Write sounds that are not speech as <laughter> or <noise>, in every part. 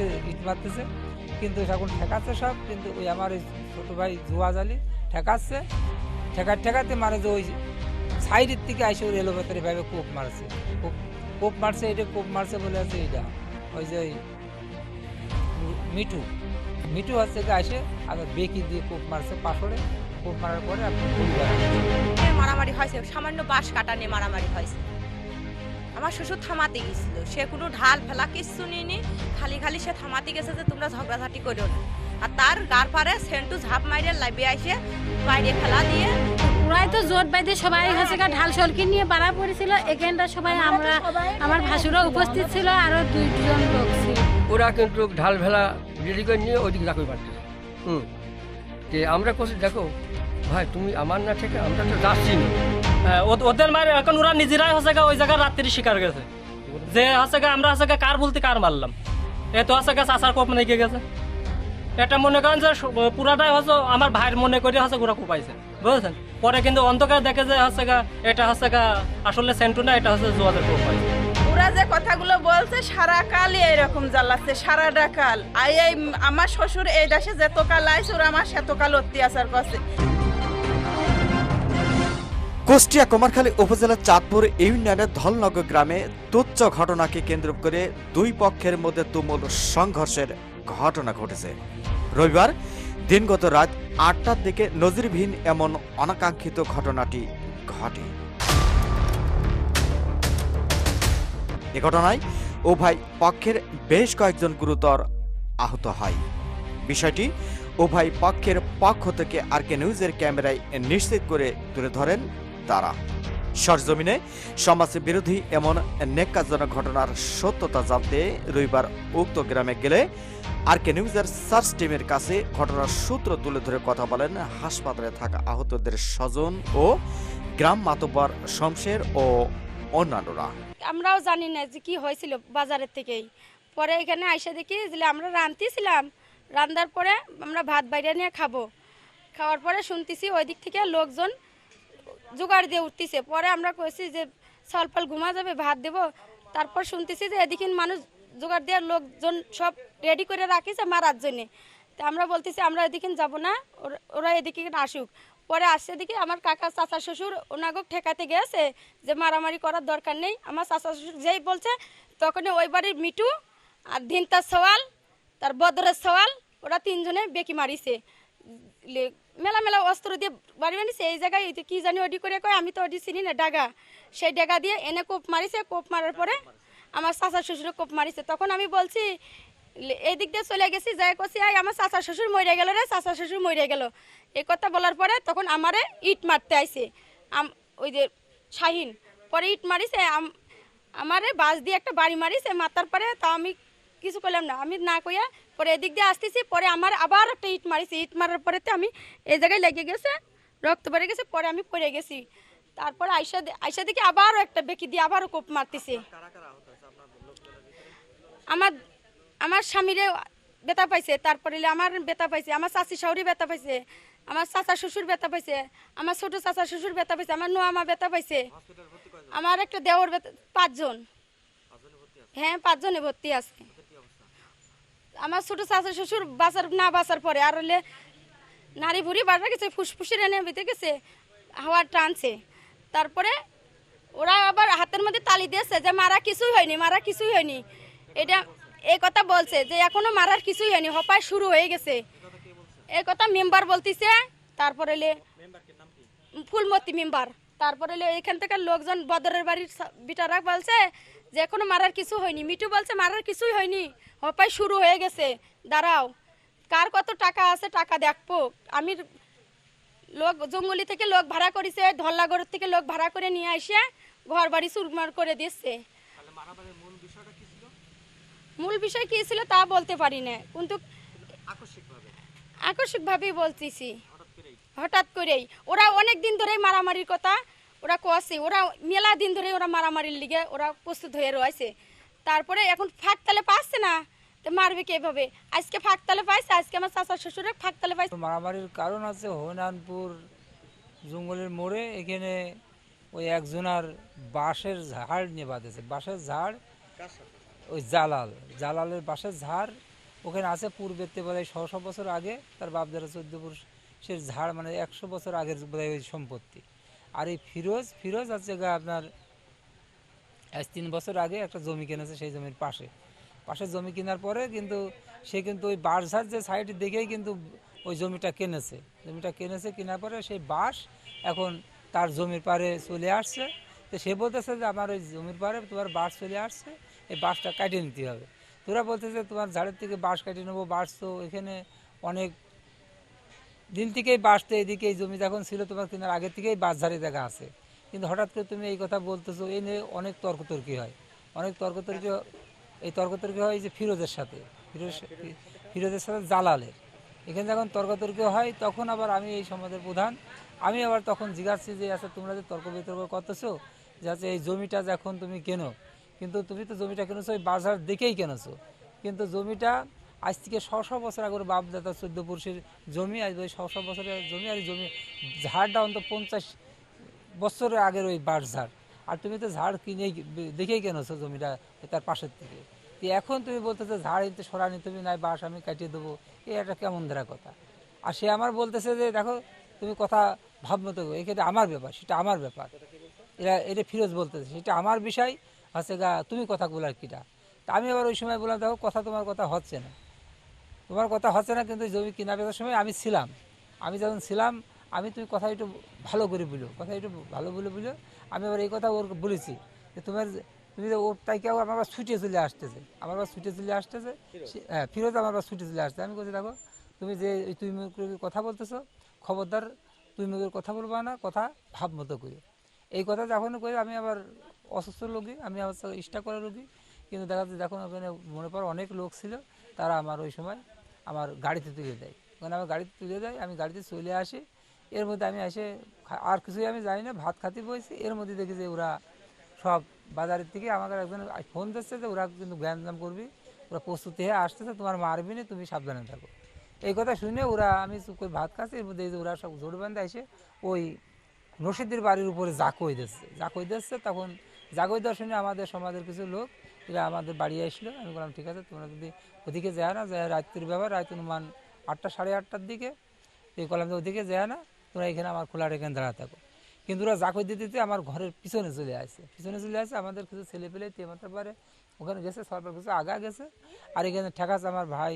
মারতে ইট মারতেছে কিন্তু এখন ঠেকাচ্ছে সব, কিন্তু ওই আমার ওই ছোটো ভাই জুয়া জালি ঠেকাচ্ছে। ঠেকা ঠেকাতে মারে যে ওই সাইডের থেকে আসে ওর এলোপাতারি ভাবে কোপ মারছে। কোপ কোপ মারছে এটা, কোপ মারছে বলে আছে এইটা ওই যে মিঠু। মিঠু হচ্ছে আসে আবার বেকি দিয়ে কোপ মারছে পাশড়ে কোপ মারার পরে আপনি নিয়ে মারামারি হয়েছে। সামান্য বাঁশ কাটা নিয়ে মারামারি হয়েছে। আমার শ্বশুর থামাতে গেছিল। সে কোনো ঢাল ফেলা কিচ্ছু নিয়নি খালি খালি সে থামাতে গেছে যে তোমরা ঝগড়াঝাটি করো না। আর তার গার পারে সেন্টু ঝাঁপ মাইরে লাইবে আসে বাইরে ফেলা দিয়ে। ওরাই তো জোট বাইতে সবাই হচ্ছে ঢাল সলকি নিয়ে পাড়া পড়েছিল। এখানটা সবাই আমরা আমার ভাসুরা উপস্থিত ছিল আরও দুইজন লোক ছিল। ওরা কিন্তু ঢাল ভেলা রেডি করে নিয়ে ওইদিকে চাকরি পারতেছে হুম। যে আমরা করছি দেখো ভাই তুমি আমার না থেকে আমরা তো যাচ্ছি না। ওদের মার এখন ওরা নিজেরাই হচ্ছে ওই জায়গায় রাত্রি শিকার গেছে। যে হচ্ছে আমরা হচ্ছে কার বলতে কার মারলাম। এ তো হচ্ছে চাষার কোপ নাকি গেছে। এটা মনে করেন যে পুরাটাই হচ্ছে আমার ভাইয়ের মনে করে হচ্ছে ওরা কোপাইছে। বুঝেছেন? পরে কিন্তু অন্ধকার দেখে যে হচ্ছে এটা হচ্ছে আসলে সেন্টু না, এটা হচ্ছে জোয়াদের কোপ পাইছে। ওরা যে কথাগুলো বলছে, সারা কালই এরকম জ্বালাচ্ছে, সারাটা কাল। আই আমার শ্বশুর এই দেশে যেত কাল আইছে, ওরা আমার সেত কাল অত্যাচার করছে। কুষ্টিয়া কুমারখালী উপজেলার চাঁদপুর ইউনিয়নের ধলনগর গ্রামে তুচ্ছ ঘটনাকে কেন্দ্র করে দুই পক্ষের মধ্যে তুমুল সংঘর্ষের ঘটনা ঘটেছে। রবিবার দিনগত রাত আটটার দিকে নজিরবিহীন এমন অনাকাঙ্ক্ষিত ঘটনাটি ঘটে। এ ঘটনায় উভয় পক্ষের বেশ কয়েকজন গুরুতর আহত হয়। বিষয়টি উভয় পক্ষের পক্ষ থেকে আর কে নিউজের ক্যামেরায় নিশ্চিত করে তুলে ধরেন তারা সরজমিনে সমাজ বিরোধী এমন নেকাজনক ঘটনার সত্যতা জানতে রবিবার উক্ত গ্রামে গেলে আর কে নিউজের সার্চ টিমের কাছে ঘটনার সূত্র তুলে ধরে কথা বলেন হাসপাতালে থাকা আহতদের স্বজন ও গ্রাম মাতব্বর শমশের ও অন্যান্যরা। আমরাও জানি না যে কি হয়েছিল বাজারের থেকেই। পরে এখানে আইসা দেখি যে আমরা রাঁধতেছিলাম। রান্নার পরে আমরা ভাত বাইরে নিয়ে খাব। খাওয়ার পরে শুনতেছি ওই দিক থেকে লোকজন জোগাড় দিয়ে উঠতেছে। পরে আমরা কইছি যে সলফল ঘুমা যাবে, ভাত দেব। তারপর শুনতেছি যে এদিকে মানুষ জোগাড় দেওয়ার লোকজন সব রেডি করে রাখিছে মারার জন্যে। তা আমরা বলতেছি, আমরা এদিকে যাব না, ওরা- এদিকে আসুক। পরে আসছে দিকে আমার কাকা চাচা শ্বশুর, ওনাগো ঠেকাতে গেছে যে, মারামারি করার দরকার নেই। আমার চাচা শ্বশুর যেই বলছে তখন ওই বাড়ির মিটু আর দিনতার সওয়াল, তার বদরের সওয়াল, ওরা তিনজনে বেকি মারিছে। মেলা মেলা অস্ত্র দিয়ে বাড়ি বানিয়েছে, এই জায়গায় কি জানি ওডি করে কয়, আমি তো ওডি চিনি না, ডাগা। সেই ডাগা দিয়ে এনে কোপ মারিছে, কোপ মারার পরে আমার চাচা শ্বশুরে কোপ মারিছে। তখন আমি বলছি এই দিক দিয়ে চলে গেছি যাই করছি আই আমার চাচা শ্বশুর মরে গেল রে চাচা শ্বশুর মরে গেল। এই কথা বলার পরে তখন আমারে ইট মারতে আইছে। ওই যে শাহিন, পরে ইট মারিছে, আম- আমারে বাস দিয়ে একটা বাড়ি মারিছে মাতার পরে তা আমি কিছু করলাম না। আমি না কইয়া পরে এদিক দিয়ে আসতেছি পরে আমার আবার একটা ইট মারিছে। ইট মারার পরে আমি এই জায়গায় লেগে গেছে রক্ত বেড়ে গেছে পরে আমি পড়ে গেছি। তারপর আইসা আইসা দেখি আবারও একটা বেঁকি দিয়ে আবারও কোপ মারতেছে। আমার আমার স্বামীরে বেতা পাইছে তারপরে আমার বেতা পাইছে আমার চাচি শাউরি বেতা পাইছে আমার চাচা শ্বশুর বেতা পাইছে আমার ছোট চাচা শ্বশুর বেতা পাইছে আমার নোয়ামা বেতা পাইছে। আমার একটা দেওর বেতা পাঁচজন। হ্যাঁ পাঁচজনে ভর্তি আছে। আমার ছোট চাচা শ্বশুর বাঁচার, না বাঁচার পরে আর হলে নারী ভুড়ি বাড়া গেছে, ফুসফুসের এনে ভিতরে গেছে, হাওয়া টানছে। তারপরে ওরা আবার হাতের মধ্যে তালি দিয়েছে যে মারা কিছুই হয়নি, মারা কিছুই হয়নি। এটা, এই কথা বলছে যে এখনও মারার কিছুই হয়নি, হপায় শুরু হয়ে গেছে। এই কথা মেম্বার বলতিছে, তারপরে এলে ফুলমতি মেম্বার, তারপরে এখান থেকে লোকজন বদরের বাড়ির বিটারা বলছে যে এখনও মারার কিছু হয়নি। মিঠু বলছে মারার কিছুই হয়নি। হপায় শুরু হয়ে গেছে। দাঁড়াও। কার কত টাকা আছে টাকা দেখব। আমি লোক জঙ্গলি থেকে লোক ভাড়া করেছে ধল্লাগড় থেকে লোক ভাড়া করে নিয়ে এসে ঘর বাড়ি চুরমার করে দিচ্ছে। মূল বিষয় কি ছিল তা বলতে পারি না। কিন্তু আকস্মিকভাবেই বলতেছি। হঠাৎ করেই। ওরা অনেক দিন ধরেই মারামারির কথা ওরা কষে ওরা মেলা দিন ধরে ওরা মারামারির লিগে ওরা প্রস্তুত হয়ে রয়েছে। তারপরে এখন ফাঁক তালে পাচ্ছে না, তো মারবে কে এভাবে আজকে ফাঁক তালে পাইছে, আজকে আমার চাচা শ্বশুরে ফাঁক তালে পাইছে। মারামারির কারণ আছে হরিনানপুর জঙ্গলের মোড়ে, এখানে ওই একজনার বাঁশের ঝাড় নিয়ে বাঁধেছে। বাঁশের ঝাড় ওই জালাল, জালালের বাঁশের ঝাড়, ওখানে আছে পূর্বেতে হয় ছশো বছর আগে, তার বাপ যারা চোদ্দ পুরুষের ঝাড় মানে একশো বছর আগের ওই সম্পত্তি। আর এই ফিরোজ ফিরোজ আছে গা আপনার, আজ তিন বছর আগে একটা জমি কিনেছে সেই জমির পাশে। পাশে জমি কেনার পরে কিন্তু সে কিন্তু ওই বাঁশঝাড় যে সাইড দেখেই কিন্তু ওই জমিটা কিনেছে। জমিটা কিনেছে, কেনার পরে সেই বাঁশ এখন তার জমির পারে চলে আসছে। তো সে বলতেছে যে আমার ওই জমির পারে তোমার বাঁশ চলে আসছে, এই বাঁশটা কাটিয়ে নিতে হবে। তোরা বলতেছে তোমার ঝাড়ের থেকে বাঁশ কাটিয়ে নেব, বাঁশ তো এখানে অনেক দিন থেকেই বাঁশ তো এদিকে এই জমি যখন ছিল তোমার কেনার আগে থেকেই বাঁশ ঝাড়ি দেখা আছে। কিন্তু হঠাৎ করে তুমি এই কথা বলতেছো, এই নিয়ে অনেক তর্কতর্কি হয়। অনেক তর্কতর্কি এই তর্কতর্কি হয় যে ফিরোজের সাথে। ফিরোজ, ফিরোজের সাথে জালালের। এখানে যখন তর্কতর্কি হয়, তখন আবার আমি এই সমাজের প্রধান। আমি আবার তখন জিজ্ঞাসছি যে আচ্ছা তোমরা যে তর্ক বিতর্ক করতেছো, যে আচ্ছা এই জমিটা যখন তুমি কেনো? কিন্তু তুমি তো জমিটা কেনেছো ওই বাজার দেখেই কেনেছো। কিন্তু জমিটা আজ থেকে শ শ বছর আগে ওর বাপ দাদা চোদ্দ পুরুষের জমি, আজ ওই শ শ বছরের জমি আর জমি ঝাড়টা অন্তত পঞ্চাশ বছরের আগের ওই বাঁশ ঝাড়। আর তুমি তো ঝাড় কিনেই দেখেই কেনেছো জমিটা তার পাশের থেকে। এখন তুমি বলতেছো ঝাড় এতে সরানি, তুমি নাই, বাঁশ আমি কাটিয়ে দেবো। এই একটা কেমন ধরা কথা। আর সে আমার বলতেছে যে, দেখো, তুমি কথা ভাবমতো এক্ষেত্রে আমার ব্যাপার, সেটা আমার ব্যাপার। এরা, এটা ফিরোজ বলতেছে, সেটা আমার বিষয়, হচ্ছে গা, তুমি কথা বলার কিটা? তা আমি আবার ওই সময় বললাম, দেখো, কথা তোমার কথা হচ্ছে না। তোমার কথা হচ্ছে না কিন্তু জমি কেনা বেচার সময় আমি ছিলাম। আমি যখন ছিলাম আমি তুমি কথা একটু ভালো করে বলো কথা একটু ভালো বলে বলো। আমি আবার এই কথা ওর বলেছি যে তোমার তুমি যে ওর তাই কেউ আমার আবার ছুটে চলে আসতেছে? আমার আবার ছুটে চলে আসতেছে হ্যাঁ ফিরোজ আমার আবার ছুটে চলে আসছে আমি বলছি দেখো তুমি যে মুখে কথা বলতেছো খবরদার তুমি মুখের কথা বলবা না কথা ভাব মতো করি। এই কথা যখন করি আমি আবার অসুস্থ রোগী আমি আবার ইষ্টা করা রোগী। কিন্তু দেখা যাচ্ছে যখন ওখানে মনে পড়ে অনেক লোক ছিল তারা আমার ওই সময় আমার গাড়িতে তুলে দেয়। ওখানে আমার গাড়িতে তুলে দেয়, আমি গাড়িতে চলে আসি। এর মধ্যে আমি এসে আর কিছুই আমি জানি না, ভাত খাতে বসেছি এর মধ্যে দেখি যে ওরা সব বাজারের থেকে আমাকে একজন ফোন দিচ্ছে যে ওরা কিন্তু গ্যাঞ্জাম করবি। ওরা প্রস্তুতি হয়ে আসতেছে, তোমার মারবি না, তুমি সাবধানে থাকো। এই কথা শুনে ওরা আমি চুপ করে ভাত খাচ্ছি। এর মধ্যে যে ওরা সব জোর বান্ধা এসে ওই রশিদের বাড়ির উপরে জাকই দিচ্ছে। জাকই দিচ্ছে, তখন জাকই দেওয়ার শুনে আমাদের সমাজের কিছু লোক এরা আমাদের বাড়ি আসলো। আমি বললাম, ঠিক আছে, তোমরা যদি ওদিকে যায় না যায় রাত্রির ব্যাপার রাত অনুমান আটটা, সাড়ে আটটার দিকে। এই কলাম যে, ওদিকে যায় না, তোমরা এখানে আমার খোলার এখানে দাঁড়া থাকো। কিন্তু ওরা জাকই দিতে দিতে আমার ঘরের পিছনে চলে আসে। পিছনে চলে আসে, আমাদের কিছু ছেলে পেলে তেমাতে পারে, ওখানে গেছে সরকার কিছু আগা গেছে। আর এখানে ঠেকাছে আমার ভাই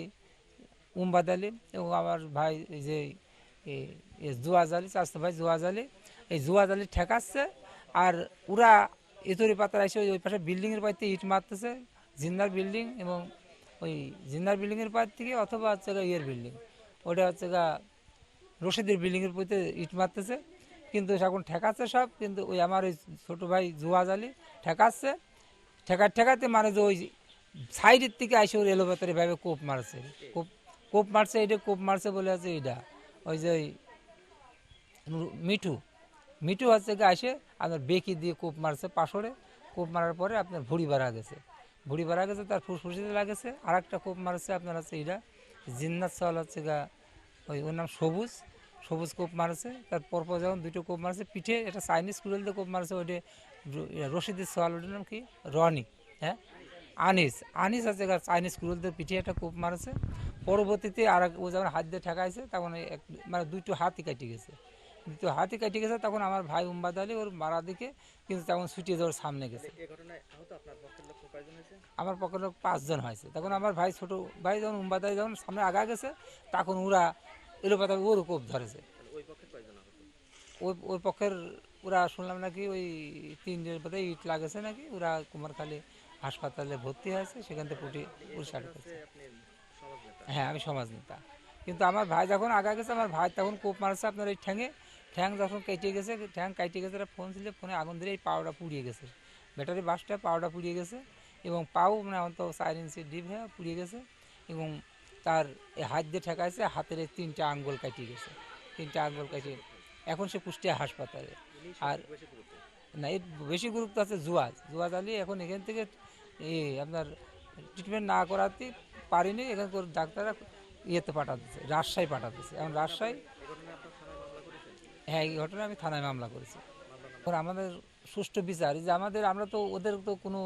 উম্বাদ আলী এবং আমার ভাই এই যে জুয়াজ আলী, চাষতো ভাই জুয়াজ আলী। এই জুয়াজ আলী ঠেকাচ্ছে, আর ওরা ইতরি পাতার এসে ওই পাশে বিল্ডিংয়ের পাইতে ইট মারতেছে জিন্দার বিল্ডিং এবং ওই জিন্দার বিল্ডিংয়ের পার থেকে অথবা হচ্ছে ইয়ের বিল্ডিং। ওটা হচ্ছে গা রশিদের বিল্ডিংয়ের প্রতি ইট মারতেছে। কিন্তু এখন ঠেকাচ্ছে সব, কিন্তু ওই আমার ওই ছোটো ভাই জুয়াজ আলী ঠেকাচ্ছে। ঠেকা ঠেকাতে মানে যে ওই সাইডের থেকে আইসে ওর এলোপাতারি ভাবে কোপ মারছে। কোপ কোপ মারছে এটা কোপ মারছে বলে আছে এইটা ওই যে মিঠু। মিঠু হচ্ছে গিয়ে আসে, আপনার বেকি দিয়ে কোপ মারছে পাশরে। কোপ মারার পরে আপনার ভুড়ি বাড়া গেছে। ভুড়ি বাড়া গেছে, তার ফুসফুসিতে লাগেছে। আর একটা কোপ মারছে আপনার হচ্ছে এটা জিন্নাত চাল হচ্ছে গা ওই ওর নাম সবুজ। সবুজ কোপ মারছে, তার পরপর যখন দুটো কোপ মারছে, পিঠে এটা চাইনিজ কুড়েল দিয়ে কোপ মারছে, ওইটা রশিদের সোয়াল ওটার নাম কি? রনি হ্যাঁ? আনিস আনিস আছে গা চাইনিজ কুড়েল দিয়ে পিঠে একটা কোপ মারছে। পরবর্তীতে আর ও যখন হাত দিয়ে ঠেকাইছে, তখন এক মানে দুটো হাতই কেটে গেছে। দুটো হাতই কেটে গেছে তখন আমার ভাই উম্বাদ আলী ওর মারা দিকে কিন্তু তখন ছুটিয়ে যাওয়ার সামনে গেছে। আমার পক্ষের লোক পাঁচজন হয়েছে। তখন আমার ভাই ছোট ভাই যখন উম্বাদ আলী যখন সামনে আগা গেছে তখন ওরা এলোপাতা ওর কোপ ধরেছে ওই ওই পক্ষের ওরা শুনলাম নাকি ওই তিনজনের পাতা ইট লাগেছে নাকি ওরা কুমারখালী হাসপাতালে ভর্তি হয়েছে সেখান থেকে পুটি করেছে হ্যাঁ আমি সমাজ নেতা কিন্তু আমার ভাই যখন আগা গেছে, আমার ভাই তখন কোপ মারছে আপনার এই ঠ্যাঙে। ঠ্যাং যখন কেটে গেছে, ঠ্যাং কেটে গেছে, একটা ফোন ছিল ফোনে আগুন ধরে এই পাওয়াটা পুড়িয়ে গেছে। ব্যাটারি বাসটা পাওয়াটা পুড়িয়ে গেছে এবং পাও মানে অন্ত চার ইঞ্চি ডিপ হয়ে, পুড়িয়ে গেছে এবং তার হাত দিয়ে ঠেকাইছে, হাতের তিনটা আঙ্গুল কাটিয়ে গেছে। তিনটা আঙ্গুল কাটিয়ে, এখন সে কুষ্টিয়া হাসপাতালে। আর না, এর বেশি গুরুত্ব আছে জুয়াজ। জুয়াজ আলী এখন এখান থেকে এই আপনার ট্রিটমেন্ট না করাতে পারিনি এখান করে ডাক্তাররা ইয়েতে পাঠাতেছে, রাজশাহী পাঠাতেছে। এখন রাজশাহী হ্যাঁ এই ঘটনা আমি থানায় মামলা করেছি। এখন আমাদের সুষ্ঠু বিচার যে আমাদের, আমরা তো ওদের তো কোনো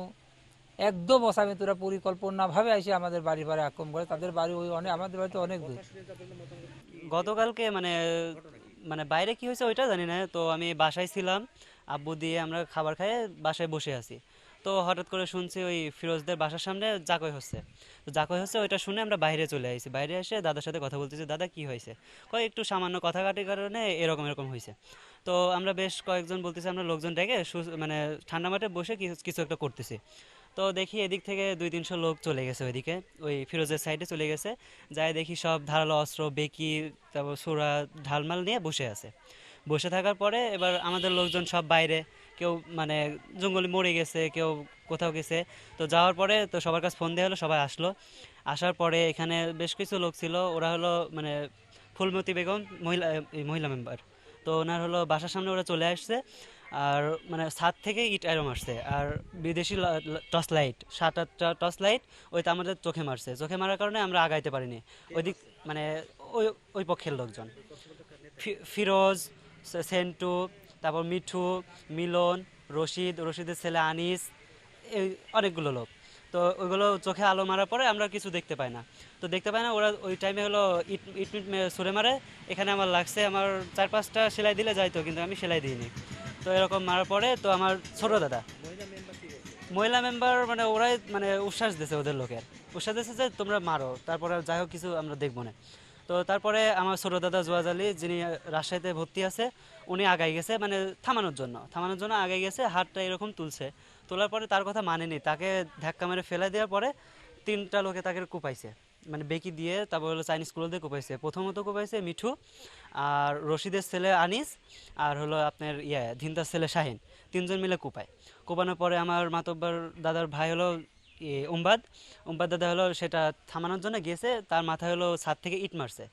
একদম অসামিতরা পরিকল্পনাভাবে এসে আমাদের বাড়ি বাড়ি আক্রমণ করে, তাদের বাড়ি ওই অনেক আমাদের বাড়িতে অনেক দূর। গতকালকে মানে মানে বাইরে কি হয়েছে ওইটা জানি না, তো আমি বাসায় ছিলাম, আব্বু দিয়ে আমরা খাবার খাইয়ে বাসায় বসে আছি। তো হঠাৎ করে শুনছি ওই ফিরোজদের বাসার সামনে জাকই হচ্ছে। তো জাকই হচ্ছে, ওইটা শুনে আমরা বাইরে চলে আসি বাইরে এসে দাদার সাথে কথা বলতেছি, দাদা, কি হয়েছে? কয়, একটু সামান্য কথা কাটির কারণে এরকম এরকম হয়েছে। তো আমরা বেশ কয়েকজন বলতেছি, আমরা লোকজন ডেকে মানে ঠান্ডা মাঠে বসে কিছু একটা করতেছি। তো দেখি এদিক থেকে দুই, তিনশো লোক চলে গেছে ওইদিকে, ওই ফিরোজের সাইডে চলে গেছে। যাই দেখি সব ধারালো অস্ত্র, বেকি, তারপর সোরা, ঢালমাল নিয়ে বসে আছে। বসে থাকার পরে এবার আমাদের লোকজন সব বাইরে কেউ মানে জঙ্গলে মরে গেছে, কেউ কোথাও গেছে, তো যাওয়ার পরে তো সবার কাছে ফোন দেওয়া হলো, সবাই আসলো। আসার পরে এখানে বেশ কিছু লোক ছিল, ওরা হলো মানে ফুলমতি বেগম, মহিলা মহিলা মেম্বার তো ওনার হলো বাসার সামনে ওরা চলে আসছে, আর মানে ছাদ থেকে ইট আয়রন মারছে, আর বিদেশি টর্চ লাইট, সাত আটটা টর্চ লাইট ওইটা আমাদের চোখে মারছে। চোখে মারার কারণে আমরা আগাইতে পারিনি। ওইদিক মানে ওই ওই পক্ষের লোকজন। ফিরোজ সেন্টু তারপর মিঠু, মিলন, রশিদ, রশিদের ছেলে আনিস, এই অনেকগুলো লোক। তো ওইগুলো চোখে আলো মারার পরে আমরা কিছু দেখতে পাই না। তো দেখতে পাই না, ওরা ওই টাইমে হলো ইট ইট মিট মারে। এখানে আমার লাগছে আমার চার পাঁচটা সেলাই দিলে যাইতো, কিন্তু আমি সেলাই দিইনি। তো এরকম মারার পরে তো আমার ছোট দাদা। মহিলা মেম্বার মানে ওরাই মানে উচ্ছ্বাস দিয়েছে ওদের লোকের। উচ্ছ্বাস দিয়েছে যে তোমরা মারো, তারপরে যাই হোক কিছু আমরা দেখব না। তো তারপরে আমার ছোট দাদা জোয়াজ আলী, যিনি রাজশাহীতে ভর্তি আছে, উনি আগাই গেছে মানে থামানোর জন্য। থামানোর জন্য আগাই গেছে, হাতটা এরকম তুলছে। তোলার পরে তার কথা মানেনি। তাকে ধাক্কা মেরে ফেলে দেওয়ার পরে তিনটা লোকে তাকে কুপাইছে। মানে বেকি দিয়ে তারপর হলো চাইনিজ স্কুল দিয়ে কুপাইছে। প্রথমত কুপাইছে মিঠু আর রশিদের ছেলে আনিস আর হলো আপনার ইয়ে ধিন্তার ছেলে শাহিন। তিনজন মিলে কুপায়। কোপানোর পরে আমার মাতব্বর দাদার ভাই হলো উম্বাদ। উম্বাদ দাদা হলো সেটা থামানোর জন্য গেছে তার মাথায় হলো ছাদ থেকে ইট মারছে।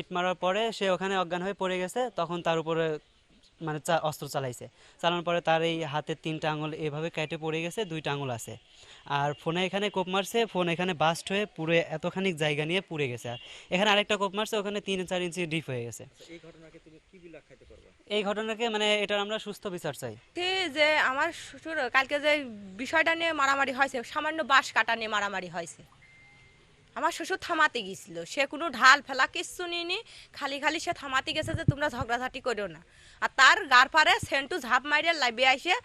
ইট মারার পরে সে ওখানে অজ্ঞান হয়ে পড়ে গেছে, তখন তার উপরে মানে অস্ত্র চালাইছে। চালানোর পরে তার এই হাতের তিনটা আঙুল এভাবে কেটে পড়ে গেছে দুইটা আঙুল আছে। আর ফোনে এখানে কোপ মারছে ফোন এখানে বাস্ট হয়ে পুরো এতখানি জায়গা নিয়ে পুড়ে গেছে। আর এখানে আরেকটা কোপ মারছে ওখানে তিন চার ইঞ্চি ডিপ হয়ে গেছে। এই ঘটনাকে মানে এটার আমরা সুস্থ বিচার চাই। যে আমার শ্বশুর কালকে যে বিষয়টা নিয়ে মারামারি হয়েছে সামান্য বাঁশ কাটা নিয়ে মারামারি হয়েছে। আমার শ্বশুর থামাতে গিয়েছিল সে কোনো ঢাল ফেলা কিচ্ছু নিনি খালি খালি সে থামাতে গেছে যে তোমরা ঝগড়াঝাটি করো না। আর তার গার পারে সেন্টু ঝাঁপ মারিয়ে লাইবে আইসে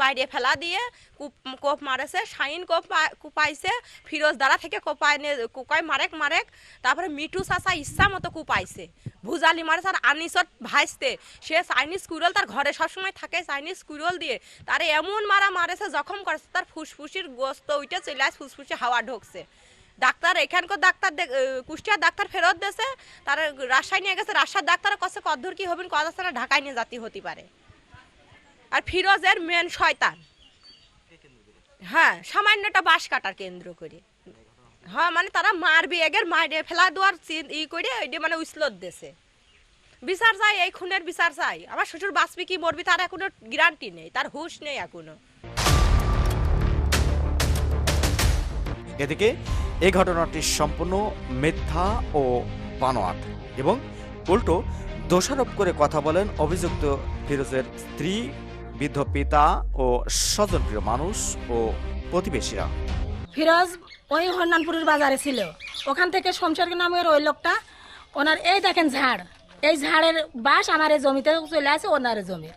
বাইরে ফেলা দিয়ে কুপ, কোপ মারেছে, শাইন কোপ কুপাইছে, ফিরোজ দ্বারা থেকে কোপায় নে মারেক মারেক, তারপরে মিঠু চাচা ইচ্ছা মতো কুপাইছে। ভুজালি মারেছে আর আনিসত ভাইসতে। সে চাইনিজ কুইরল তার ঘরে সবসময় থাকে, চাইনিজ কুইরল দিয়ে। তারে এমন মারা মারেছে, জখম করেছে, তার ফুসফুসির গোস্ত ওইটা চলে আসে ফুসফুসে হাওয়া ঢুকছে। ডাক্তার, এখানকার ডাক্তার কুষ্টিয়ার ডাক্তার ফেরত দিয়েছে তার রাজশাহী নিয়ে গেছে। রাজশাহীর ডাক্তার কাছে কদ্দূর কি হবেন কত না ঢাকায় নিয়ে জাতি হতে পারে। আর ফিরোজের মেন শয়তান। হ্যাঁ সামান্যটা বাঁশ কাটার কেন্দ্র করে। হ্যাঁ মানে তারা মারবে এগের মারে ফেলা দেওয়ার ই করে ওইটা মানে উসলত দেশে বিচার চাই, এই খুনের বিচার চাই। আমার শ্বশুর বাঁচবি কি মরবি, তার এখনও গ্যারান্টি নেই, তার হুশ নেই এখনও। এদিকে এই ঘটনাটি সম্পূর্ণ মিথ্যা ও বানোয়াট এবং উল্টো দোষারোপ করে কথা বলেন অভিযুক্ত ফিরোজের স্ত্রী, বৃদ্ধ পিতা ও স্বজনপ্রিয় মানুষ ও প্রতিবেশীরা। ফিরোজ ওই হরনানপুরের বাজারে ছিল। ওখান থেকে শমশের নামের ওই লোকটা, ওনার এই দেখেন ঝাড়। এই ঝাড়ের বাস আমার এই জমিতে চলে আসে, ওনার জমির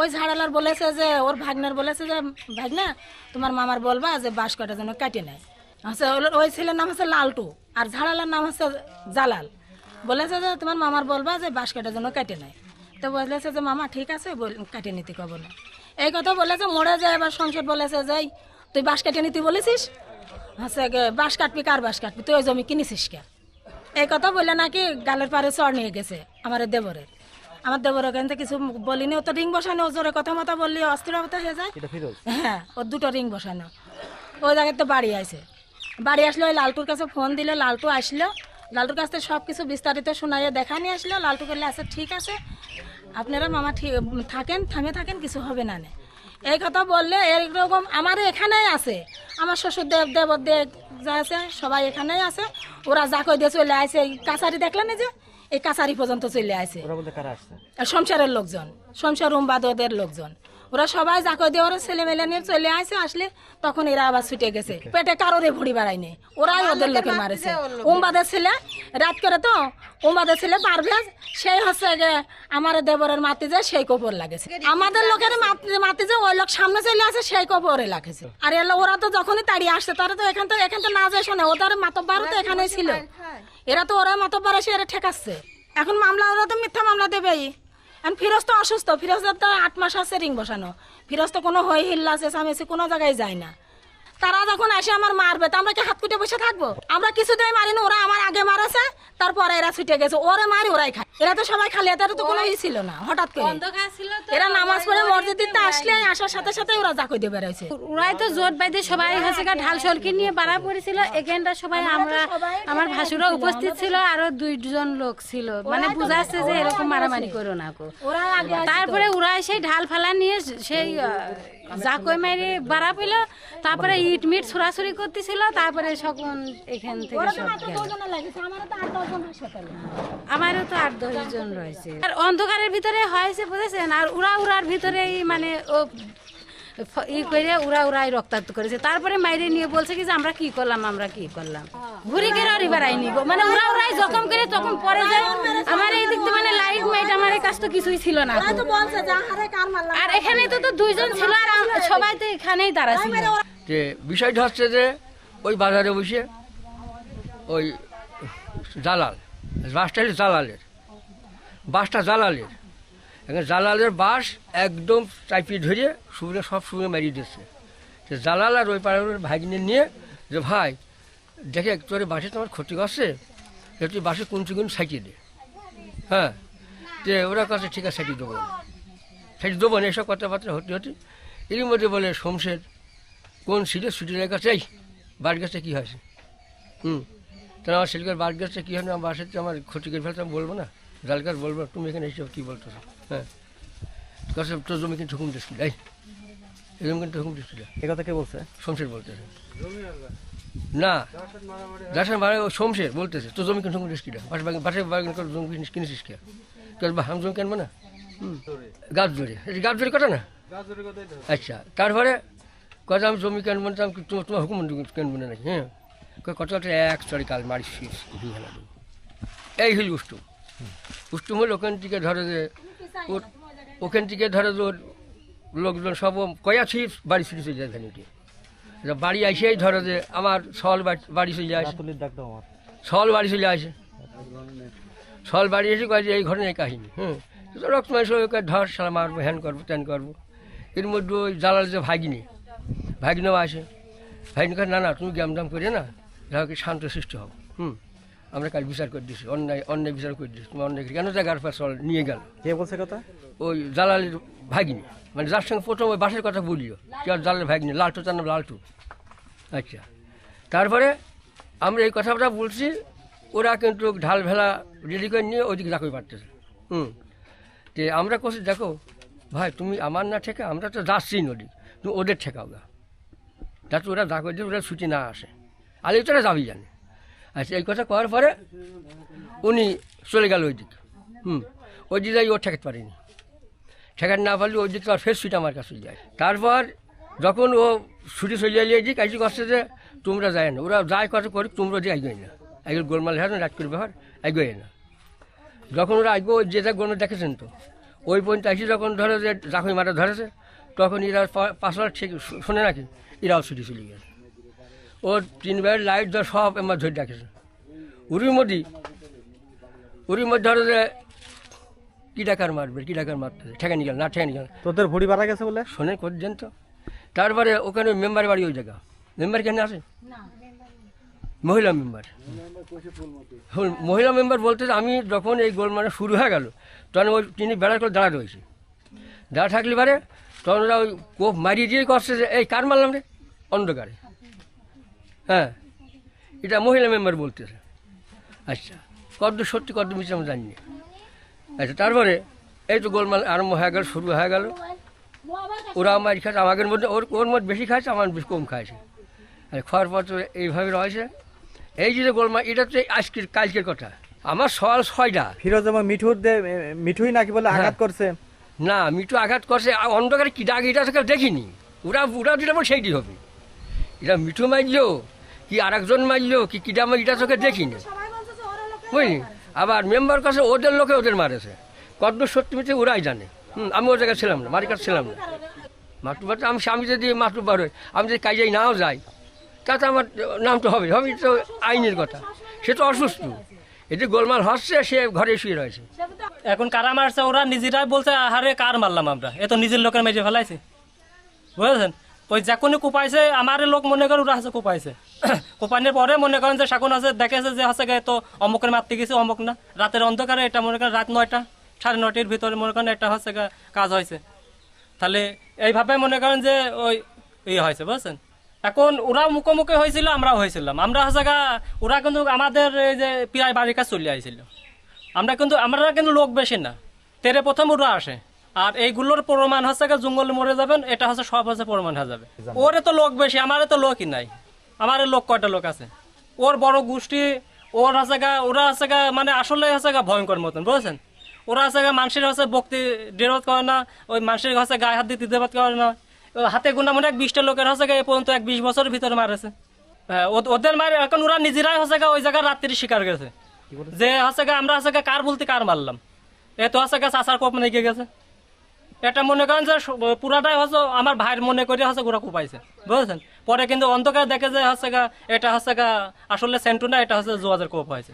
ওই ঝাড়ালার বলেছে যে, ওর ভাগনার বলেছে যে, ভাগনা, তোমার মামার বলবা যে বাঁশ কাটার জন্য কাটে নেয়। ওর- ওই ছেলের নাম হচ্ছে লালটু আর ঝাড়ালার নাম হচ্ছে জালাল। বলেছে যে তোমার মামার বলবা যে বাঁশ কাটার জন্য কেটে নেয়। তো বলেছে যে মামা ঠিক আছে কাটে নিতে কব না। এই কথা বলেছে মরে যায় এবার সংসদ বলেছে যাই তুই বাঁশ কেটে নিতে বলেছিস? হচ্ছে বাঁশ কাটবি কার বাঁশ কাটবি? তুই ওই জমি কিনেছিস কে? এই কথা বলে নাকি গালের পারে চড় নিয়ে গেছে আমার দেবরের। আমার দেবর ওখান থেকে কিছু বলিনি ও তো রিং বসানো ও জোরে কথা মতো বললি অস্থিরতা হয়ে যায়। হ্যাঁ ওর দুটো রিং বসানো ওই জায়গায় তো বাড়ি আছে। বাড়ি আসলো ওই লালটুর কাছে ফোন দিলে লালটু আসলো। লালটুর কাছ থেকে সব কিছু বিস্তারিত শোনাইয়ে দেখা নিয়ে আসলো। লালটু করলে আছে ঠিক আছে। আপনারা মামা ঠিক থাকেন থামে থাকেন কিছু হবে না নে। এই কথা বললে এরকম আমার এখানেই আছে। আমার শ্বশুর দেব দেব দেব যা আছে সবাই এখানেই আছে। ওরা যা কই দিয়ে চলে আসে এই কাছারি দেখলেন যে? এই কাছারি পর্যন্ত চলে আসে। সংসারের লোকজন সংসার উম্বাদ ওদের লোকজন। ওরা সবাই জাকো দিয়ে ওরা ছেলে মেলে নিয়ে চলে আসে আসলে তখন এরা আবার ছুটে গেছে। পেটে কারোরে ভুড়ি বাড়ায়নি ওরাই ওদের লোকে মারেছে। উম্বাদের ছেলে রাত করে তো উম্বাদের ছেলে পারভেজ সেই হচ্ছে গে আমার দেবরের মাতি যে সেই কপর লাগেছে। আমাদের লোকের মাতি- মাতি যে ওই লোক সামনে চলে আসে সেই কপরে লাগেছে। আর এলো ওরা তো যখনই তাড়িয়ে আসছে তারা তো এখান থেকে এখান থেকে না যায় শোনে ওদের মাতব্বারও তো এখানেই ছিল। এরা তো ওরা মাতব্বার এসে এরা ঠেকাচ্ছে। এখন মামলা ওরা তো মিথ্যা মামলা দেবেই। ফিরোজ তো অসুস্থ ফিরোজের তো আট মাস আছে রিং বসানো। ফিরোজ তো কোনো হই হিল্লা আছে সামেছে কোনো জায়গায় যায় না। তারা যখন আসে আমার মারবে তো আমরা কি হাত কুটে বসে থাকব? আমরা কিছুতেই মারি না ওরা আমার আগে মারাছে তারপরে এরা ছুটে গেছে। ওরে মারি ওরাই খায়। এরা তো সবাই খালি এদের তো কোনো ই ছিল না হঠাৎ করে। এরা নামাজ পড়ে মসজিদে আসলে আসার সাথে সাথে ওরা জাকই দিয়ে বেরোয় ওরাই তো জোট বাইদে সবাই হচ্ছে গা ঢাল সলকি নিয়ে বাড়া পড়েছিল। এখানটা সবাই আমরা আমার ভাসুরা উপস্থিত ছিল আরও দুইজন লোক ছিল। মানে বুঝাচ্ছে যে এরকম মারামারি করো না তারপরে ওরা সেই ঢাল ফালা নিয়ে সেই জাকই মারি বাড়া পেল তারপরে ইট মিট ছড়াছড়ি করতেছিল তারপরে সকল এখান থেকে আমারও তো আট দশ জন রয়েছে। আর অন্ধকারের ভিতরে হয়েছে বুঝেছেন? আর উড়া উড়ার ভিতরেই মানে ও ই করে উড়া উড়াই রক্তাক্ত করেছে। তারপরে মাইরে নিয়ে বলছে কি যে আমরা কি করলাম আমরা কি করলাম? ঘুরি গেলে আর এবার আইনি গো? মানে উড়া উড়াই জখম করে তখন পরে যায়। আমার এই দিক মানে লাইট মাইট আমার এই কাজ তো কিছুই ছিল না। আর এখানে তো তো দুইজন ছিল আর আমরা সবাই তো এখানেই দাঁড়া ছিল। যে বিষয়টা হচ্ছে যে ওই বাজারে বসে ওই জালাল বাসটা জালালের বাসটা জালালের। এখন জালালের বাস একদম চাপিয়ে ধরে শুনে সব শুনে মারিয়ে দিচ্ছে তো জালাল আর ওই পাড়ার ভাগিনে নিয়ে যে, ভাই, দেখে তোর বাসে তোমার ক্ষতি করছে? যে তুই বাসে কোন চিকুন সাইটিয়ে দে। হ্যাঁ যে ওরা কাছে, ঠিক আছে সাইটি দেবো। সাইটি দেবো না, এসব কথাবার্তা হতে হতে এরই মধ্যে বলে শমশের কোন সিটে ছুটির কাছে এই, বাড়ির কী হয়েছে? হুম তাহলে আমার ছেলেকার বাড়ির কাছে কী হয় না আমার বাসাতে আমার ক্ষতি করে ফেলতে আমি বলব না? জালকার, বলব, তুমি এখানে এসে কী বলতো হ্যাঁ। কাছে তোর জমি কিন্তু হুকুম দিচ্ছিল এই। এই জমি কিন্তু হুকুম দিচ্ছিল এ কথা কে বলছে? শমশের বলতেছে। না যার মানে ও শমশের বলতেছে তোর জমি কিন্তু হুকুম দিচ্ছিল বাসা বাগান বাসায় বাগান করে জমি কিনেছিস কে? তোর আমি জমি কিনবো না? হুম। গাছ এটা গাছ ধরে কথা না? আচ্ছা তারপরে কথা আমি জমি কেনবো না তোমার তোমার হুকুম কেনবো না নাকি? হ্যাঁ। কত একটা এক চড়ি কাল মারি শেষ দুই হেলা দেবো। এই হইল উষ্টু উষ্টু হলো ওখান থেকে ধরে যে ওর ওখান থেকে ধরো তোর লোকজন সব কয়া ছিপ বাড়ি ফিরে চলে যায় ভ্যানিটি বাড়ি আসেই ধরে যে আমার সল বাড়ি- বাড়ি চলে আসে। সল বাড়ি চলে আসে। সল বাড়ি এসে কয় যে এই ঘটনা এই কাহিনী হুম। রক্ত মাংস ওকে ধর সালা মারবো হ্যান করব ত্যান করব। এর মধ্যে ওই জালাল যে ভাগিনী ভাগিনেও আসে। ভাগিনী না না তুমি গ্যাম দাম করে না যাকে শান্ত সৃষ্টি হও। হুম। আমরা কাল বিচার করে দিছি অন্যায় অন্যায় বিচার করে দিছি তুমি অন্যায় কেন জায়গার পর সল নিয়ে গেল? কে বলছে কথা? ওই জালালের ভাগিনী। মানে যার সঙ্গে প্রথম ওই বাসের কথা বলিও কি আর জালালের ভাগিনী? লালটু তার নাম লালটু। আচ্ছা। তারপরে আমরা এই কথাটা বলছি ওরা কিন্তু ঢাল ভেলা রেডি করে নিয়ে ওইদিকে চাকরি পারতেছে হুম। যে আমরা করছি দেখো ভাই তুমি আমার না ঠেকা আমরা তো যাচ্ছি নদী। তুমি ওদের ঠেকাও না যাতে ওরা দিয়ে ওরা ছুটি না আসে। আলে তোরা যাবি জানে। আচ্ছা এই কথা করার পরে উনি চলে গেল ওই দিকে। হুম, ওই দিকে ও ঠেকাতে পারেনি। ঠেকাতে না পারলে ওই দিকে আর ফের ছুটি আমার কাছে যায়। তারপর যখন ও ছুটি চলে এলিয়ে দিক আইজি করছে যে তোমরা যায় না। ওরা যায় কথা করি তোমরা দিয়ে আইগোই না। আইগুলো গোলমাল হ্যাঁ রাত করবে হর আইগোই না। যখন ওরা আইগো যে যা গোলমাল দেখেছেন তো, ওই পর্যন্ত আসি যখন ধরে যে জাখই মারা ধরেছে, তখন এরা পাঁচবার ঠিক শোনে নাকি এরাও ছুটি চলে গেছে ও তিনবার লাইট ধর সব আমার ধরে ডাকেছে উড়ির মধ্যে উড়ির মধ্যে ধরো যে কী ডাকার মারবে কী ডাকার মারতে ঠেকা নিয়ে গেল না ঠেকা নিয়ে গেল। তোদের ভুড়ি বাড়া গেছে বলে? শোনে করছেন তো। তারপরে ওখানে মেম্বার বাড়ি ওই জায়গা। মেম্বার কেন আছে মহিলা মেম্বার। হুম, মহিলা মেম্বার বলতে যে আমি যখন এই গোলমালে শুরু হয়ে গেল তখন ওই তিনি বেড়ার করে দাঁড়া রয়েছে। দাঁড়া থাকলে পারে তখন ওরা ওই কোপ মারিয়ে দিয়ে করছে যে এই কার মারলাম রে? অন্ধকারে। হ্যাঁ। এটা মহিলা মেম্বার বলতেছে। আচ্ছা কত সত্যি কত মিছে আমি জানি আচ্ছা তারপরে এই তো গোলমাল আরম্ভ হয়ে গেল শুরু হয়ে গেল। ওরা আমার খাচ্ছে আমাদের মধ্যে ওর ওর মধ্যে বেশি খাইছে আমার বেশি কম খাইছে আর খাওয়ার পর তো এইভাবে রয়েছে। এই যে গোলমাল এটা তো এই আজকের কালকের কথা। আমার সওয়াল ছয়টা। ফিরোজ এবং মিঠুর দে মিঠুই নাকি বলে আঘাত করছে? না মিঠু আঘাত করছে অন্ধকারে কি ডাক এটা দেখিনি। ওরা ওরা যেটা বল সেইটি হবে। এটা মিঠু মারলো কি আর একজন মারলো? কি কিটা মার এটা তোকে দেখিনি? বুঝলি? আবার মেম্বার কাছে ওদের লোকে ওদের মারেছে। কত সত্যি মিথ্যে ওরাই জানে। হুম, আমি ওর জায়গায় ছিলাম না বাড়ির কাছে ছিলাম না। মাতুবার আমি স্বামী যদি মাতুবার হই আমি যদি কাজেই নাও যাই তাতে আমার নাম তো হবে। হবে তো আইনের কথা। সে তো অসুস্থ। এটি গোলমাল হচ্ছে সে ঘরে শুয়ে রয়েছে। এখন কারা মারছে? ওরা নিজেরাই বলছে আহারে কার মারলাম আমরা? এ তো নিজের লোকের মেজে ফেলাইছে। বুঝেছেন? ওই যখনই কোপাইছে আমার লোক মনে করে ওরা আছে কোপাইছে। <coughs> কোপানোর পরে মনে করেন যে শাকুন আছে দেখেছে যে আছে তো অমুকের মারতে গেছে অমুক না। রাতের অন্ধকারে এটা মনে করেন রাত নয়টা সাড়ে নয়টার ভিতরে মনে করেন এটা হচ্ছে কাজ হয়েছে। তাহলে এইভাবে মনে করেন যে ওই ইয়ে হয়েছে বুঝছেন? এখন ওরাও মুখোমুখি হয়েছিল আমরাও হয়েছিলাম। আমরা হচ্ছে গা ওরা কিন্তু আমাদের এই যে প্রায় বাড়ির কাছে চলে আইছিল। আমরা কিন্তু আমরা কিন্তু লোক বেশি না। তেরে প্রথম ওরা আসে। আর এইগুলোর প্রমাণ হচ্ছে গা জঙ্গলে মরে যাবেন এটা হচ্ছে সব হচ্ছে প্রমাণ হয়ে যাবে। ওরে তো লোক বেশি আমারে তো লোকই নাই। আমার লোক কয়টা লোক আছে? ওর বড় গোষ্ঠী ওর আছে গা ওরা আছে গা মানে আসলে আছে গা ভয়ঙ্কর মতন বুঝেছেন? ওরা আছে গা মানুষের হচ্ছে ভক্তি ডেরত করে না ওই মানুষের হচ্ছে গায়ে হাত দিয়ে দিতে করে না। হাতে গুনা মনে এক বিশটা লোকের হচ্ছে গা এ পর্যন্ত এক বিশ বছরের ভিতরে মারেছে। হ্যাঁ, ওদের মারে এখন ওরা নিজেরাই হচ্ছে গা ওই জায়গায় রাত্রি শিকার গেছে। যে হচ্ছে গা আমরা হচ্ছে গা কার বলতে কার মারলাম? এ তো হচ্ছে গা চাষার কোপ নিয়ে গেছে। এটা মনে করেন যে পুরাটাই হচ্ছে আমার ভাইয়ের মনে করে হচ্ছে ওরা কুপাইছে, বুঝেছেন? পরে কিন্তু অন্ধকার দেখে যে হচ্ছে গা, এটা হচ্ছে গা আসলে সেন্টু না, এটা হচ্ছে জোয়াজের কোপ হয়েছে।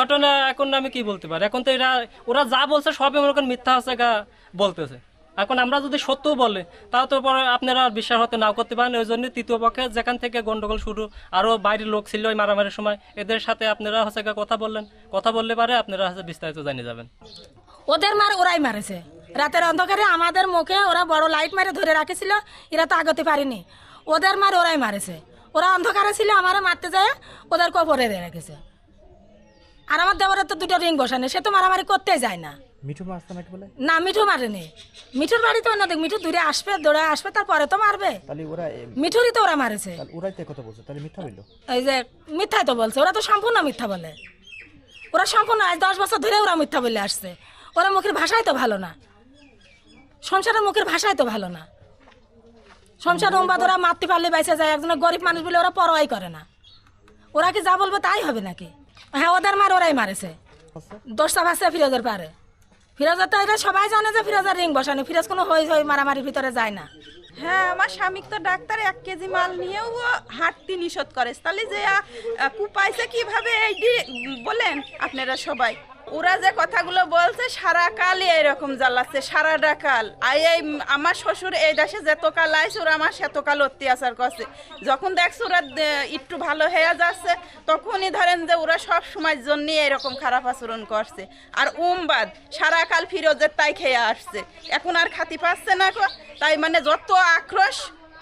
ঘটনা এখন আমি কি বলতে পারি? এখন তো এরা, ওরা যা বলছে সবই মনে করেন মিথ্যা হচ্ছে গা বলতেছে। এখন আমরা যদি সত্যও বলে, তাও তো পরে আপনারা বিশ্বাস হতে নাও করতে পারেন, ওই জন্য তৃতীয় পক্ষে যেখান থেকে গন্ডগোল শুরু আরও বাইরের লোক ছিল ওই মারামারির সময়, এদের সাথে আপনারা হচ্ছে কথা বললেন। কথা বললে পারে আপনারা হচ্ছে বিস্তারিত জানিয়ে যাবেন। ওদের মার ওরাই মারেছে। রাতের অন্ধকারে আমাদের মুখে ওরা বড় লাইট মারে ধরে রাখেছিল এরা তো আগতে পারেনি। ওদের মার ওরাই মারেছে। ওরা অন্ধকারে ছিল আমারে মারতে যায় ওদের কপরে দিয়ে রেখেছে। আর আমার দেওয়ারের তো দুটো রিং বসানে সে তো মারামারি করতে যায় না। মিঠু মারছে নাকি বলে? না মিঠু মারেনি। মিঠুর বাড়িতে অন্য দেখ মিঠু দূরে আসবে দৌড়ে আসবে তারপরে তো মারবে। তাহলে ওরা মিঠুরই তো ওরা মারেছে। ওরাই তো কথা বলছে তাহলে মিথ্যা বলল? এই যে মিথ্যাই তো বলছে ওরা তো সম্পূর্ণ মিথ্যা বলে। ওরা সম্পূর্ণ আজ দশ বছর ধরে ওরা মিথ্যা বলে আসছে। ওরা মুখের ভাষাই তো ভালো না। সংসারের মুখের ভাষাই তো ভালো না। সংসার উম্বাদ ওরা মারতে পারলে বাইসে যায়, একজনের গরিব মানুষ বলে ওরা পরোয়াই করে না। ওরা কি যা বলবে তাই হবে নাকি? হ্যাঁ ওদের মার ওরাই মারেছে। দশটা ভাষা ফিরোজের পারে। ফিরোজের তো এটা সবাই জানে যে ফিরোজের রিং বসানো। ফিরোজ কোনো হই হই মারামারির ভিতরে যায় না। হ্যাঁ আমার স্বামী তো ডাক্তার এক কেজি মাল নিয়েও হাঁটতে নিষেধ করে তাহলে যে কুপাইছে কীভাবে? এই বলেন আপনারা সবাই। ওরা যে কথাগুলো বলছে, সারা কালই এরকম জ্বালাচ্ছে, সারাটা কাল। আই, এই আমার শ্বশুর এই দেশে যেত কাল আইছে, ওরা আমার সেত কাল অত্যাচার করছে। যখন দেখছে ওরা একটু ভালো হয়ে যাচ্ছে, তখনই ধরেন যে ওরা সব সময়ের জন্য এরকম খারাপ আচরণ করছে। আর উমবাদ সারা কাল ফিরোজের তাই খেয়ে আসছে। এখন আর খাতি পাচ্ছে না। তাই মানে যত আক্রোশ,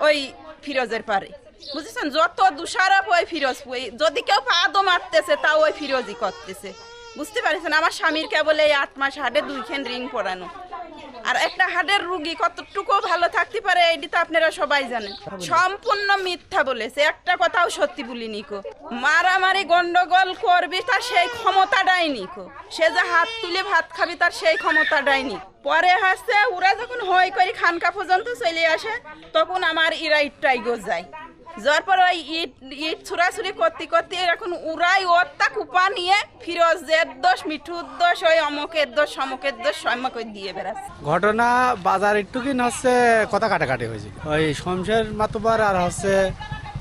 ওই ফিরোজের পারে। বুঝেছেন? যত দুষারোপ, ওই ফিরোজ যদি কেউ পাদও মারতেছে, তাও ওই ফিরোজই করতেছে। বুঝতে পারছেন? আমার স্বামীর কেবল এই আট মাস হাটে দুইখান রিং পরানো। আর একটা হাটের রুগী কতটুকু ভালো থাকতে পারে এইটি তো আপনারা সবাই জানেন। সম্পূর্ণ মিথ্যা বলেছে, একটা কথাও সত্যি বলিনি কো। মারামারি গন্ডগোল করবি তার সেই ক্ষমতাটাই নি কো। সে যে হাত তুলে ভাত খাবি তার সেই ক্ষমতাটাই নি। পরে হাসছে ওরা যখন হই করে খানকা পর্যন্ত চলে আসে, তখন আমার ইরা ইটটাই গো যায়। যার পর ওই ইট ইট ছুড়াছুড়ি করতে করতে এখন উড়াই ওরটা কুপা নিয়ে ফিরোজের দোষ, মিঠুর দোষ, ওই অমকের দোষ, সমকের দোষ সম্যক দিয়ে বেড়াচ্ছে। ঘটনা বাজার একটু কিন হচ্ছে কথা কাটাকাটি হয়েছে। ওই শমশের মাতুবার আর হচ্ছে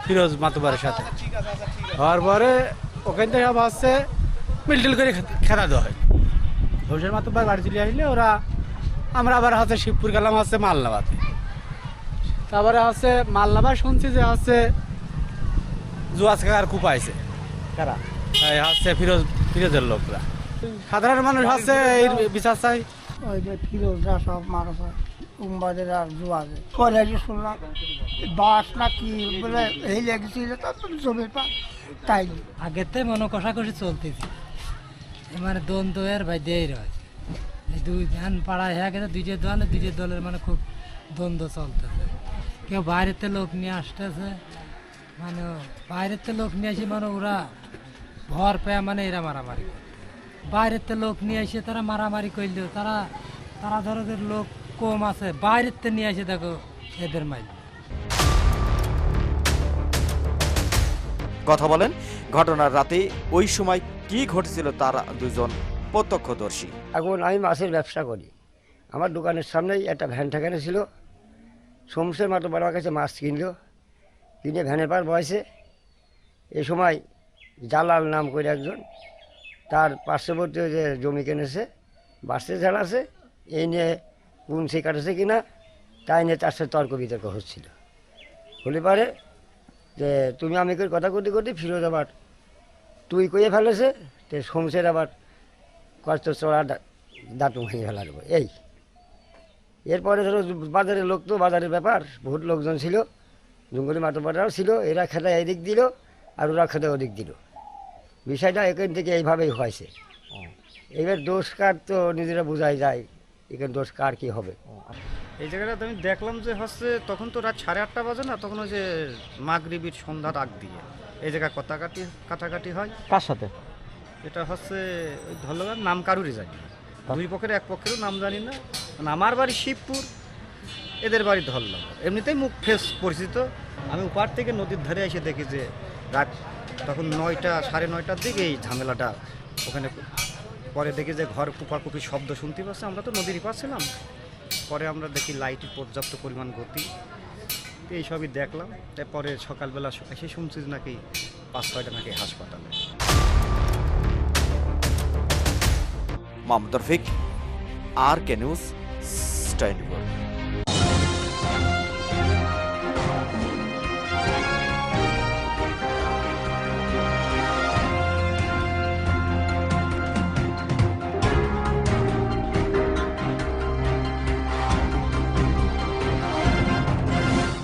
ফিরোজ মাতুবারের সাথে। হওয়ার পরে ওখান থেকে আবার হচ্ছে মিলটিল করে খেলা দেওয়া হয়। শমশের মাতুবার বাড়ি চলে আসলে ওরা আমরা আবার হচ্ছে শিবপুর গেলাম হচ্ছে মালনাবাদে। তারপরে হচ্ছে মালনাবাদ শুনছি যে হচ্ছে জুয়াজ কাকার কুপাইছে কারা? এই হচ্ছে ফিরোজ ফিরোজের লোকরা। সাধারণ মানুষ হচ্ছে এই বিচার চাই। ওই যে ফিরোজরা সব মারছে উম্বাদের আর জুয়াদের পরে যে শুনলাম বাস না কি বলে এই লেগেছিল তারপর জমির পা তাই। আগেতে মনে কষাকষি চলতেছে। মানে দ্বন্দ্ব এর ভাই দেই রয়েছে এই দুই ধান পাড়ায় হয়ে গেছে দুইটা দল দুইটা দলের মানে খুব দ্বন্দ্ব চলতেছে। কেউ বাইরেতে লোক নিয়ে আসতেছে। মানে বাইরেতে লোক নিয়ে আসে মানে ওরা ভর পেয়ে মানে এরা মারামারি করে। বাইরেতে লোক নিয়ে এসে তারা মারামারি করলেও তারা তারা ধরো যে লোক কম আছে বাইরের থেকে নিয়ে এসে দেখো এদের মাইল। কথা বলেন ঘটনার রাতে ওই সময় কি ঘটেছিল তারা দুজন প্রত্যক্ষদর্শী। এখন আমি মাছের ব্যবসা করি। আমার দোকানের সামনেই একটা ভ্যান ঠেকানো ছিল। সোমসের মতো আমার কাছে মাছ কিনলো। কিনে ভ্যানের পার বয়সে এ সময় জালাল নাম করে একজন, তার পার্শ্ববর্তী যে জমি কিনেছে বাসে ঝাড়াছে এই নিয়ে কোন সে কাটেছে কিনা, তাই নিয়ে তার সাথে তর্ক বিতর্ক হচ্ছিল। হলে পারে যে তুমি আমি করে কথা করতে করতে ফিরোজ আবার তুই কইয়ে ফেলেছে, তো সোমসের আবার কষ্ট চড়া দাঁতু ভেঙে ফেলার এই। এরপরে ধরো বাজারের লোক তো বাজারের ব্যাপার বহুত লোকজন ছিল জঙ্গলি মাটোপাটাও ছিল এরা খেতে এদিক দিল আর ওরা খেতে ওদিক দিল। বিষয়টা এখান থেকে এইভাবেই হয়েছে। এবার দোষ কার তো নিজেরা বোঝাই যায় এখানে দোষ কার কী হবে। এই জায়গাটাতে আমি দেখলাম যে হচ্ছে তখন তো রাত সাড়ে আটটা বাজে না তখন ওই যে মাগরিবির সন্ধ্যার আগ দিয়ে এই জায়গায় কথাকাটি কাটাকাটি হয়। কার সাথে? এটা হচ্ছে ওই ধরলাম নাম কারুরই জানি না দুই পক্ষের এক পক্ষেরও নাম জানি না। মানে আমার বাড়ি শিবপুর, এদের বাড়ি ধরলাম। এমনিতেই মুখ ফেস পরিচিত। আমি উপার থেকে নদীর ধারে এসে দেখি যে রাত তখন নয়টা, সাড়ে নয়টার দিকে এই ঝামেলাটা। ওখানে পরে দেখি যে ঘর কুপাকুপি শব্দ শুনতে পাচ্ছে। আমরা তো নদীর পাচ্ছিলাম পরে আমরা দেখি লাইটের পর্যাপ্ত পরিমাণ গতি। তো এইসবই দেখলাম। তারপরে সকালবেলা এসে শুনছি নাকি পাঁচ ছয়টা নাকি হাসপাতালে। Mamud Rafiq R K news stand